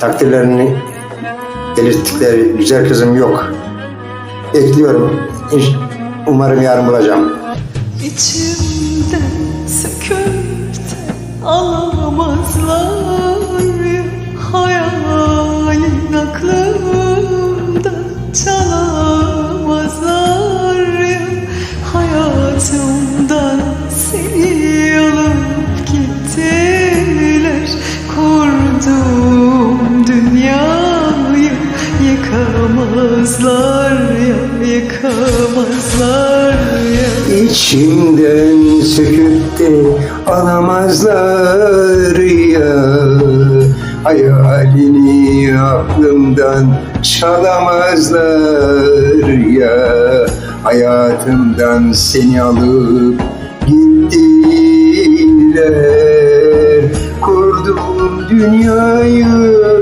Takdirlerini belirttikleri güzel kızım yok. Bekliyorum. İnş- Umarım yarın bulacağım. İçimde yıkamazlar ya Yıkamazlar ya. İçimden söküp de alamazlar ya. Hayalini aklımdan çalamazlar ya. Hayatımdan seni alıp gittiler. Kurduğum dünyayı